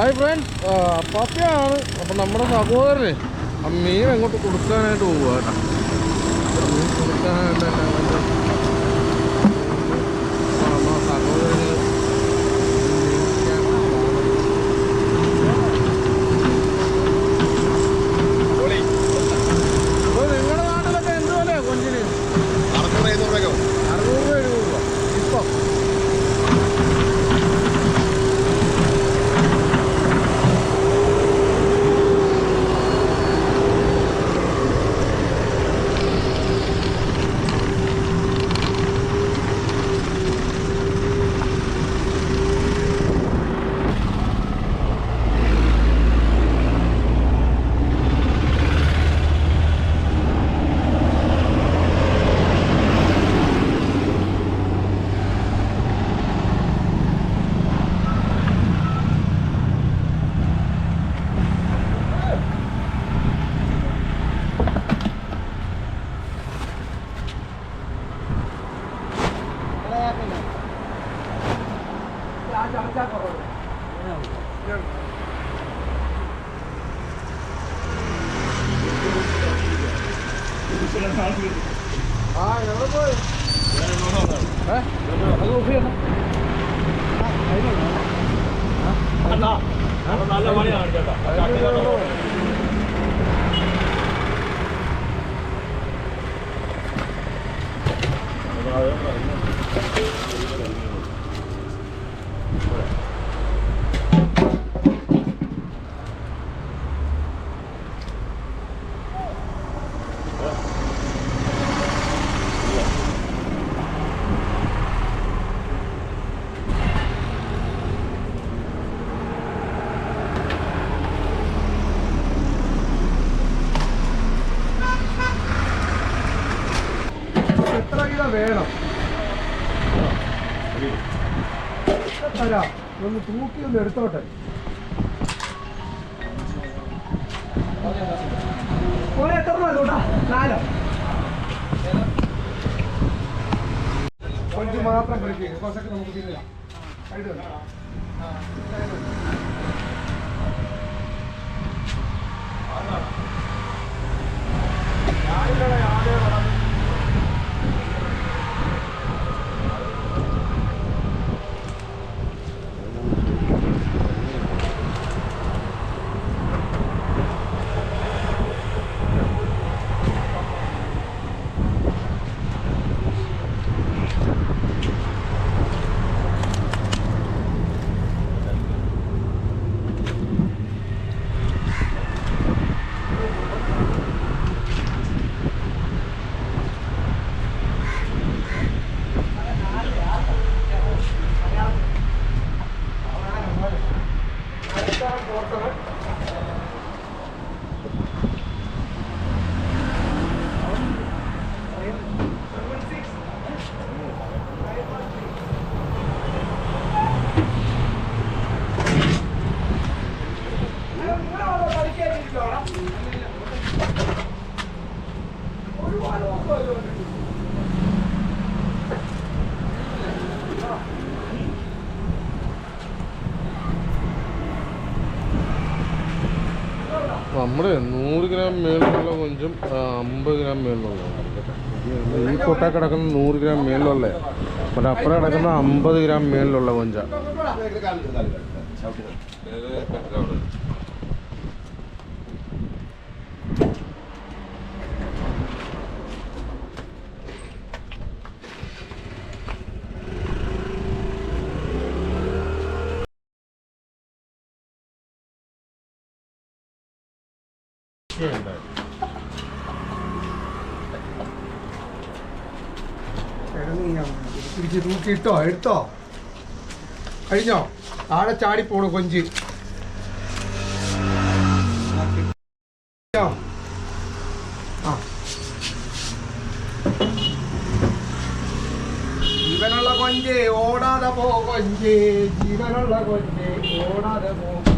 Hi front പപ്പയാണ്. അപ്പം നമ്മുടെ സഹോദരന് ആ മീൻ അങ്ങോട്ട് കൊടുക്കാനായിട്ട് പോവുക കേട്ടോ. മീൻ കൊടുക്കാനായിട്ട് തന്നെ അവന്റെ ആ, നമ്മുടെ സഹോദരന് അപ്പോൾ നിങ്ങളുടെ നാട്ടിലൊക്കെ എന്ത് വിലയാണ് കൊഞ്ചിന് അറുന്നൂറ് എഴുന്നൂറ് രൂപയ്ക്കോ അറുന്നൂറ് രൂപ എഴുപത് രൂപ ഇപ്പം ആ ഞങ്ങൾ പോയി. അത് ഓഫ് ചെയ്യണം നല്ല പണിയാണ് കേട്ടോ എത്ര ഒന്ന് തൂക്കി ഒന്ന് എടുത്തോട്ടെ. രൂപ നാലോ? മാത്രം കളിക്കുക നമുക്ക് തിന്നില്ല കഴിക്കുക നമ്മുടെ നൂറ് ഗ്രാം മേളിലുള്ള കൊഞ്ചും അമ്പത് ഗ്രാം മേളിലുള്ള ഈ കൊട്ട കിടക്കുന്ന നൂറ് ഗ്രാം മേളിലുള്ള മറ്റേ അപ്പുറം കിടക്കുന്ന അമ്പത് ഗ്രാം മേളിലുള്ള കൊഞ്ച പിടിച്ച് തൂക്കിയിട്ടോ എടുത്തോ? കഴിഞ്ഞോ? താഴെ ചാടിപ്പോണു കൊഞ്ച്. ജീവനുള്ള കൊഞ്ച് ഓടാതെ പോ കൊഞ്ച്. ജീവനുള്ള കൊഞ്ച് ഓടാതെ പോ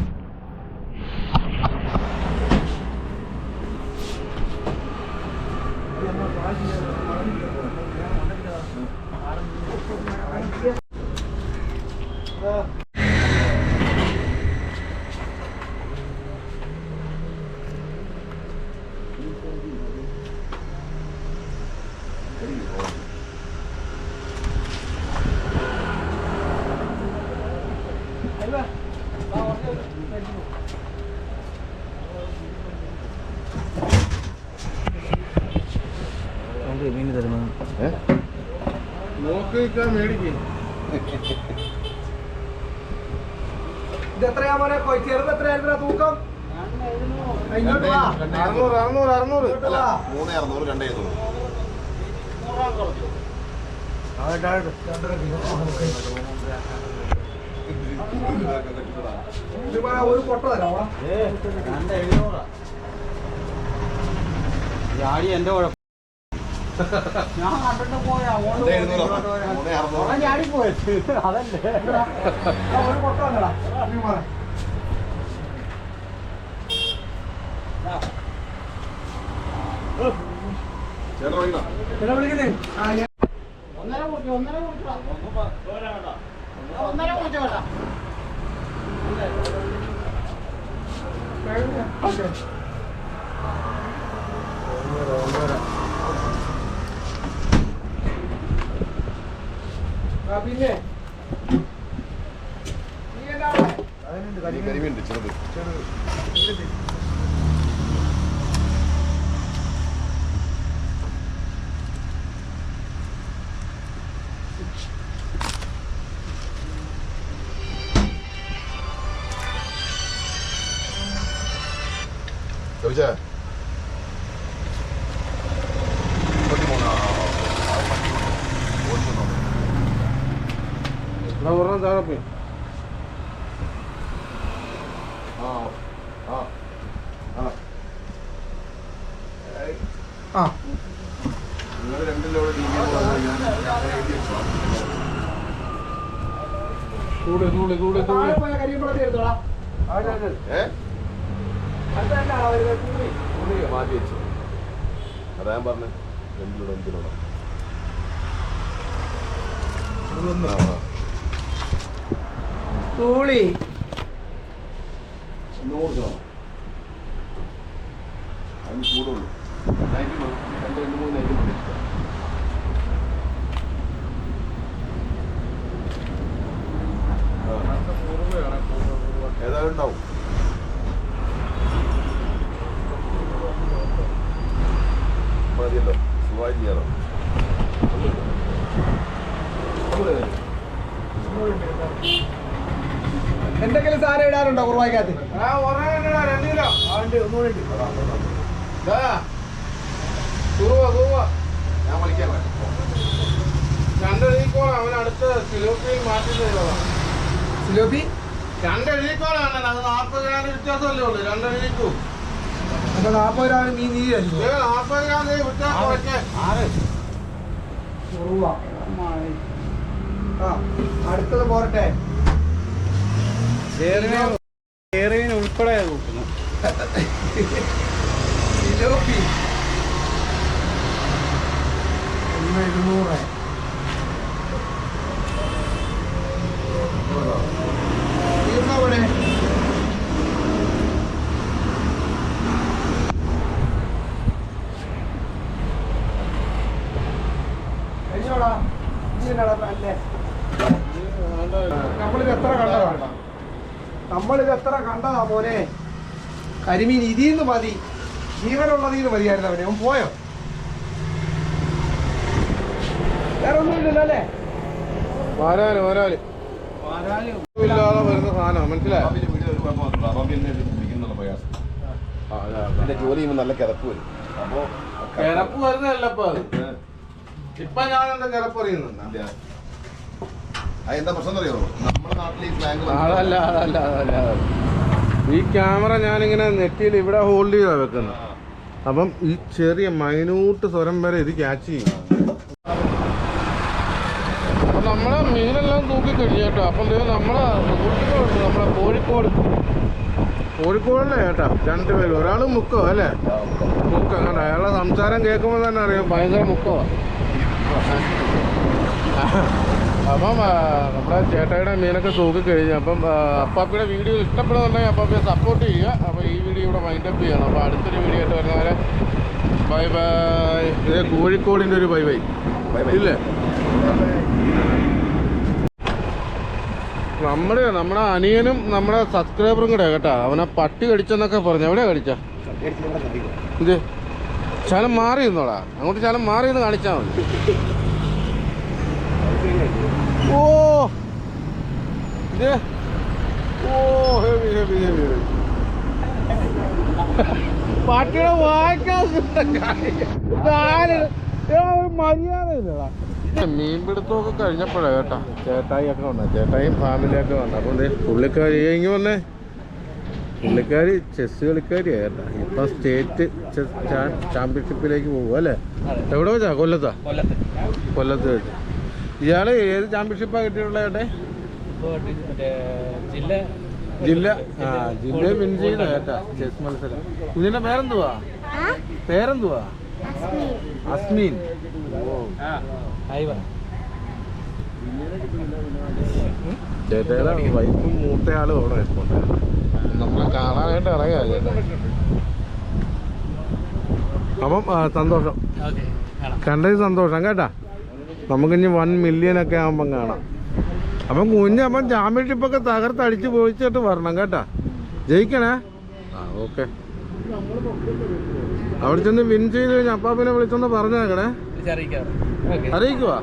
ஆரம்பிச்சு നിൽക്കാൻ മേടിക്കും. ഇത് എത്രയാ മോനെ? കൊ- ചെറുത് എത്രയായിരുന്നു തൂക്കം? അറുന്നൂറ് അറുന്നൂറ് അറുന്നൂറ്. മൂന്ന് അറുന്നൂറ് രണ്ടേ ഒരു പൊട്ട തരാം ജാടി എന്റെ കുഴപ്പം. ഞാൻ കണ്ടിട്ട് പോയാ ചാടി പോയത് അതല്ലേ? ഒരു ഒന്നര കുറിച്ച് ഒന്നര കുറിച്ച് ഒന്നര കുറിച്ച് വേണ്ട പിന്നെ. എന്താ? അവിടെ? ഈ ചെറുത്. താഴെ പോയ കരിയമ്പളത്തെ എടുത്തോളാം. ഏ? അടുത്ത തന്നെയാണോ വരുന്നത് കൂടി. ഉള്ളി മാറ്റി വെച്ചു. അതാ ഞാൻ പറഞ്ഞു. രണ്ടിലൂടെ എന്തിലൂടെ തൂളി. കൂടുള്ളൂ നൈറ്റ് മതി രണ്ട് രണ്ട് മൂന്ന് നൈറ്റ് മതി ആ, ഏതായാലും ഉണ്ടാവും മതിയല്ലോ സുഖമായി ചെയ്യാറോ എന്തെങ്കിലും സാധനം ഇടാനുണ്ടോ കുറുവായിക്കകത്ത് ആ ഒരെണ്ണം ഇങ്ങടാ, രണ്ട് കിലോ അതുകൊണ്ട് ഒന്നുകൂടി ഉണ്ട്. ദാ. കുറുവ കുറുവ ഞാൻ വിളിക്കാൻ വേണം രണ്ടെഴുതിക്കോളാം അവൻ അടുത്ത സിലോപ്പിയിൽ ഇടാറുണ്ടോ തരുവാ. സിലോപ്പി? രണ്ടെഴുതിക്കോളാണ് അത് നാൽപ്പത് ഗ്രാം വ്യത്യാസമല്ലേ ഉള്ളൂ. രണ്ടെഴുതിക്കൂ അപ്പൊ നാപ്പത് രൂപ മീൻ നീ ഗ്രാം ആറ്. ആ അടുത്തത് പോരട്ടെ. കേറിയതിന് ഉൾപ്പെടെ നോക്കുന്നു. സിലോപ്പി ഒന്ന് ഇരുന്നൂറ് തീർന്നോ ഇവിടെ കഴിഞ്ഞോടാ ഇനി എന്നാടാ അല്ലേ നമ്മളിത് എത്ര കണ്ടതാണ് നമ്മളിത് എത്ര കണ്ടതാ മോനെ കരിമീൻ ഇതിന്ന് മതി. ജീവനുള്ളതിന്ന് മതിയായിരുന്നു അവനെ. അവൻ പോയോ? വേറെ ഒന്നുമില്ലല്ലോ അല്ലേ? വരാൽ വരാൽ. ഇല്ലാതെ വരുന്ന സാധനം മനസ്സിലായോ. എന്റെ ജോലി ചെയ്യുമ്പോൾ നല്ല കിടപ്പ് വരും. അപ്പോ കിടപ്പ് വരുന്നതല്ല ഇപ്പൊ അത്. ഏ, ഇപ്പൊ ഞാൻ എന്റെ കിടപ്പ് അറിയുന്നുണ്ട് അതെന്താ എന്താ പ്രശ്നം അറിയോ നമ്മുടെ നാട്ടിൽ ഈ സ്ലാങ് അതല്ല അതല്ല അതല്ല അതല്ല. ഈ ക്യാമറ ഞാനിങ്ങനെ നെറ്റിയിൽ ഇവിടെ ഹോൾഡ് ചെയ്താ വെക്കുന്നത് അപ്പം ഈ ചെറിയ മൈന്യൂട്ട് സ്വരം വരെ ഇത് ക്യാച്ച് ചെയ്യും. നമ്മളെ മീനെല്ലാം തൂക്കി കഴിഞ്ഞു കേട്ടോ അപ്പം നമ്മളെ നമ്മളെ കോഴിക്കോട്. കോഴിക്കോടല്ലേ ചേട്ടാ രണ്ടുപേരും ഒരാൾ മുക്കോ അല്ലേ? മുക്കോ. അങ്ങനെ അയാളെ സംസാരം കേൾക്കുമ്പോൾ തന്നെ അറിയാം. ഭയങ്കര മുക്കോ അപ്പം നമ്മുടെ ചേട്ടയുടെ മീനൊക്കെ തൂക്കി കഴിഞ്ഞു അപ്പം അപ്പാപ്പിയുടെ വീഡിയോ ഇഷ്ടപ്പെടുന്നുണ്ടെങ്കിൽ അപ്പാപ്പിയെ സപ്പോർട്ട് ചെയ്യുക. അപ്പോൾ ഈ വീഡിയോ ഇവിടെ വൈൻഡപ്പ് ചെയ്യണം. അപ്പോൾ അടുത്തൊരു വീഡിയോ ആയിട്ട് വരുന്നവരെ ബൈ ബൈ ഇത് കോഴിക്കോടിന്റെ ഒരു ബൈ ബൈ ബൈ ബൈ ഇല്ലേ? നമ്മുടെ നമ്മുടെ അനിയനും നമ്മുടെ സബ്സ്ക്രൈബറും കൂടെ കേട്ടോ. അവനെ പട്ടി കടിച്ചെന്നൊക്കെ പറഞ്ഞു. എവിടെയാ കടിച്ച? ഇത് ചാലം മാറി നിന്നോടാ അങ്ങോട്ട് ചാലം മാറി നിന്ന് കാണിച്ചാൽ മതി. ഓ. ഇത്? ഓ ഹെവി ഹെവി ഹെവി പാട്ടിയുടെ വായിക്കാൻ മര്യാദയില്ലടാ. മീൻപിടുത്തമൊക്കെ കഴിഞ്ഞപ്പോഴേ കേട്ടാ. ചേട്ടായി ഒക്കെ വന്ന. ചേട്ടായും ഫാമിലിയൊക്കെ വന്ന. അപ്പം ദേ പുള്ളിക്കാരി ഇങ്ങ് വന്നേ. പുള്ളിക്കാരി ചെസ് കളിക്കാരിയാ കേട്ടാ ഇപ്പം സ്റ്റേറ്റ് ചെസ് ചാമ്പ്യൻഷിപ്പിലേക്ക് പോകും അല്ലേ? എവിടെ വെച്ചാ? കൊല്ലത്താ? കൊല്ലത്ത്. കൊല്ലത്ത് വെച്ച്. ഇയാൾ ഏത് ചാമ്പ്യൻഷിപ്പാ കിട്ടിയിട്ടുള്ളത് ജില്ല. ജില്ല. ആ ജില്ല. വിൻ ചെയ്ത കേട്ടാ ചെസ് മത്സരം. കുഞ്ഞിന്റെ പേരെന്തുവാ? പേരെന്തുവാ? അസ്മീൻ. ഓ ചേട്ടയുടെ വൈഫും മൂത്തയാളും അവിടെ നിൽപ്പുണ്ട്. നമ്മളെ കാണാനായിട്ട് ഇറങ്ങാ ചേട്ടാ. അപ്പം സന്തോഷം. ഓക്കെ കാണാം. കണ്ടത് സന്തോഷം കേട്ടാ? നമുക്കിനി വൺ മില്യൺ ഒക്കെ ആകുമ്പം കാണാം. അപ്പം കുഞ്ഞ് അപ്പം ചാമ്പ്യൻഷിപ്പൊക്കെ തകർത്തടിച്ച് പൊളിച്ചിട്ട് വരണം കേട്ടാ. ജയിക്കണേ? ആ ഓക്കെ അവിടെ ചെന്ന് വിൻ ചെയ്ത് കഴിഞ്ഞാൽ അപ്പാപ്പിനെ വിളിച്ചൊന്ന് പറഞ്ഞേക്കണേ. അറിയിക്കുവാ?